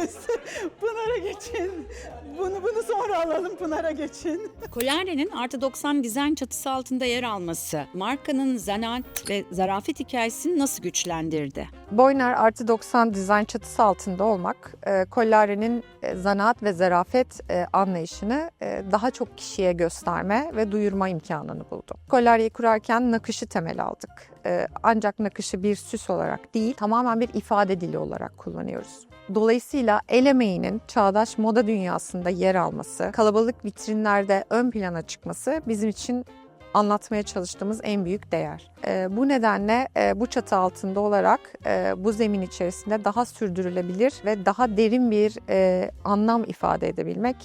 geçiniz. Pınar'a geçin. Bunu bunu sonra alalım Pınar'a geçin. Colare'nin artı 90 dizayn çatısı altında yer alması markanın zanaat ve zarafet hikayesini nasıl güçlendirdi? Boyner artı 90 dizayn çatısı altında olmak, e, Collare'nin e, zanaat ve zarafet e, anlayışını daha çok kişiye gösterme ve duyurma imkanını buldu. Collare'yi kurarken nakışı temel aldık. Ancak nakışı bir süs olarak değil, tamamen bir ifade dili olarak kullanıyoruz. Dolayısıyla el emeğinin çağdaş moda dünyasında yer alması, kalabalık vitrinlerde ön plana çıkması bizim için anlatmaya çalıştığımız en büyük değer. E, bu nedenle e, bu çatı altında olarak e, bu zemin içerisinde daha sürdürülebilir ve daha derin bir e, anlam ifade edebilmek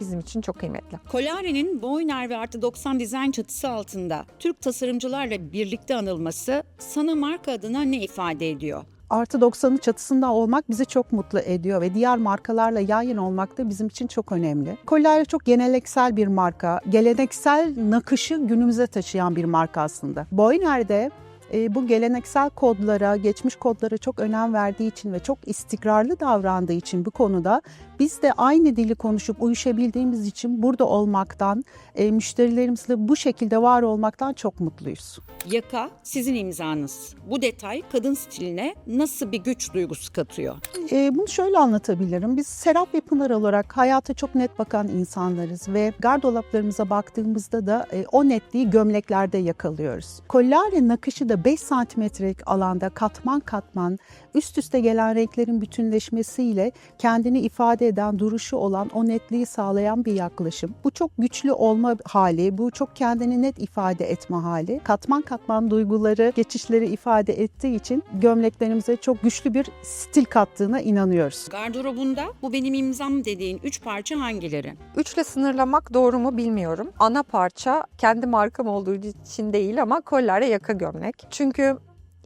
bizim için çok kıymetli. Colare'nin Boyner ve artı 90 dizayn çatısı altında Türk tasarımcılarla birlikte anılması sana marka adına ne ifade ediyor? Artı 90'ın çatısında olmak bizi çok mutlu ediyor ve diğer markalarla yan yana olmak da bizim için çok önemli. Collare çok geleneksel bir marka. Geleneksel nakışı günümüze taşıyan bir marka aslında. Boyner'de bu geleneksel kodlara, geçmiş kodlara çok önem verdiği için ve çok istikrarlı davrandığı için bu konuda biz de aynı dili konuşup uyuşabildiğimiz için burada olmaktan, e, müşterilerimizle bu şekilde var olmaktan çok mutluyuz. Yaka sizin imzanız. Bu detay kadın stiline nasıl bir güç duygusu katıyor? E, bunu şöyle anlatabilirim. Biz Serap ve Pınar olarak hayata çok net bakan insanlarız ve gardolaplarımıza baktığımızda da e, o netliği gömleklerde yakalıyoruz. Collare nakışı da 5 santimetrelik alanda katman katman üst üste gelen renklerin bütünleşmesiyle kendini ifade eden, duruşu olan, o netliği sağlayan bir yaklaşım. Bu çok güçlü olma hali, bu çok kendini net ifade etme hali. Katman katman duyguları, geçişleri ifade ettiği için gömleklerimize çok güçlü bir stil kattığına inanıyoruz. Gardırobunda bu benim imzam dediğin üç parça hangileri? Üçle sınırlamak doğru mu bilmiyorum. Ana parça kendi markam olduğu için değil ama Collare yaka gömlek. Çünkü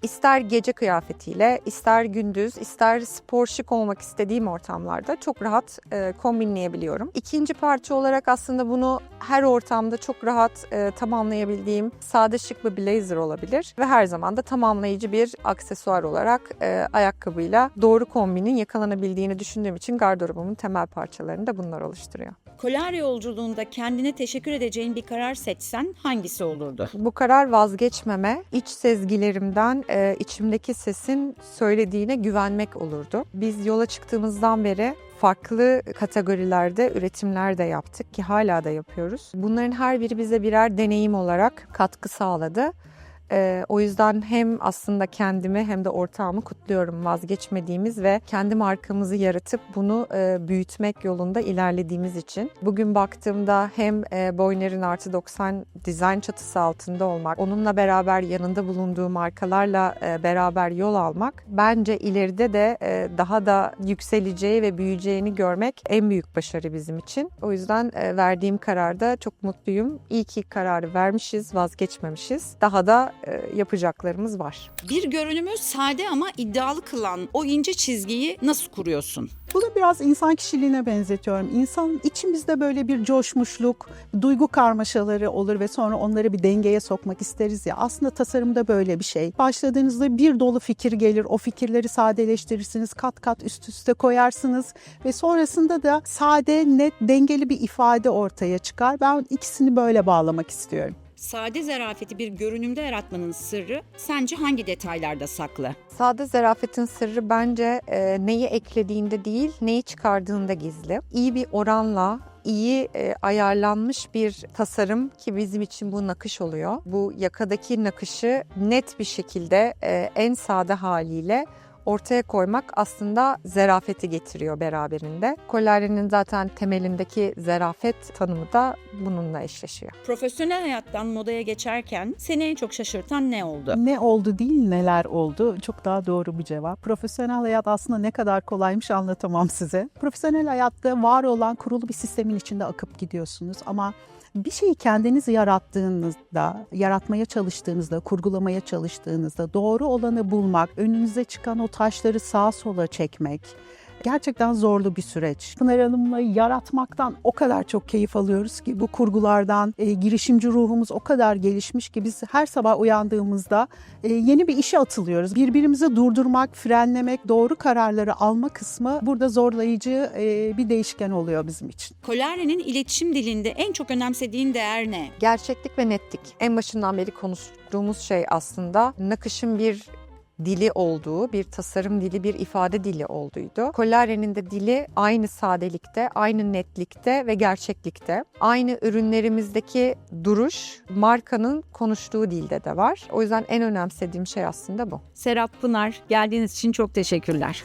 İster gece kıyafetiyle, ister gündüz, ister spor şık olmak istediğim ortamlarda çok rahat e, kombinleyebiliyorum. İkinci parça olarak aslında bunu her ortamda çok rahat e, tamamlayabildiğim sade şık bir blazer olabilir ve her zaman da tamamlayıcı bir aksesuar olarak e, ayakkabıyla doğru kombinin yakalanabildiğini düşündüğüm için gardırobumun temel parçalarını da bunlar oluşturuyor. Colare yolculuğunda kendine teşekkür edeceğin bir karar seçsen hangisi olurdu? Bu karar vazgeçmeme, iç sezgilerimden e, içimdeki sesin söylediğine güvenmek olurdu. Biz yola çıktığımızdan beri farklı kategorilerde üretimler de yaptık ki hala da yapıyoruz. Bunların her biri bize birer deneyim olarak katkı sağladı. Ee, o yüzden hem aslında kendimi hem de ortağımı kutluyorum vazgeçmediğimiz ve kendi markamızı yaratıp bunu e, büyütmek yolunda ilerlediğimiz için. Bugün baktığımda hem e, Boyner'in artı 90 dizayn çatısı altında olmak, onunla beraber yanında bulunduğu markalarla e, beraber yol almak bence ileride de e, daha da yükseleceği ve büyüyeceğini görmek en büyük başarı bizim için. O yüzden e, verdiğim kararda çok mutluyum. İyi ki kararı vermişiz, vazgeçmemişiz. Daha da e, yapacaklarımız var. Bir görünümü sade ama iddialı kılan o ince çizgiyi nasıl kuruyorsun? Bunu biraz insan kişiliğine benzetiyorum. İnsan içimizde böyle bir coşmuşluk, duygu karmaşaları olur ve sonra onları bir dengeye sokmak isteriz ya. Aslında tasarımda böyle bir şey. Başladığınızda bir dolu fikir gelir. O fikirleri sadeleştirirsiniz. Kat kat üst üste koyarsınız ve sonrasında da sade, net, dengeli bir ifade ortaya çıkar. Ben ikisini böyle bağlamak istiyorum. Sade zarafeti bir görünümde yaratmanın sırrı sence hangi detaylarda saklı? Sade zarafetin sırrı bence e, neyi eklediğinde değil, neyi çıkardığında gizli. İyi bir oranla iyi e, ayarlanmış bir tasarım ki bizim için bu nakış oluyor. Bu yakadaki nakışı net bir şekilde e, en sade haliyle ortaya koymak aslında zerafeti getiriyor beraberinde. Collare'nin zaten temelindeki zerafet tanımı da bununla eşleşiyor. Profesyonel hayattan modaya geçerken seni en çok şaşırtan ne oldu? Ne oldu değil neler oldu çok daha doğru bir cevap. Profesyonel hayat aslında ne kadar kolaymış anlatamam size. Profesyonel hayatta var olan kurulu bir sistemin içinde akıp gidiyorsunuz ama bir şeyi kendiniz yarattığınızda, yaratmaya çalıştığınızda, kurgulamaya çalıştığınızda doğru olanı bulmak, önünüze çıkan o taşları sağa sola çekmek, gerçekten zorlu bir süreç. Pınar Hanım'la yaratmaktan o kadar çok keyif alıyoruz ki bu kurgulardan e, girişimci ruhumuz o kadar gelişmiş ki biz her sabah uyandığımızda e, yeni bir işe atılıyoruz. Birbirimizi durdurmak, frenlemek, doğru kararları alma kısmı burada zorlayıcı e, bir değişken oluyor bizim için. Kolare'nin iletişim dilinde en çok önemsediğin değer ne? Gerçeklik ve netlik. En başından beri konuştuğumuz şey aslında nakışın bir dili olduğu, bir tasarım dili, bir ifade dili olduğuydu. Collare'nin de dili aynı sadelikte, aynı netlikte ve gerçeklikte. Aynı ürünlerimizdeki duruş markanın konuştuğu dilde de var. O yüzden en önemsediğim şey aslında bu. Serap Pınar geldiğiniz için çok teşekkürler.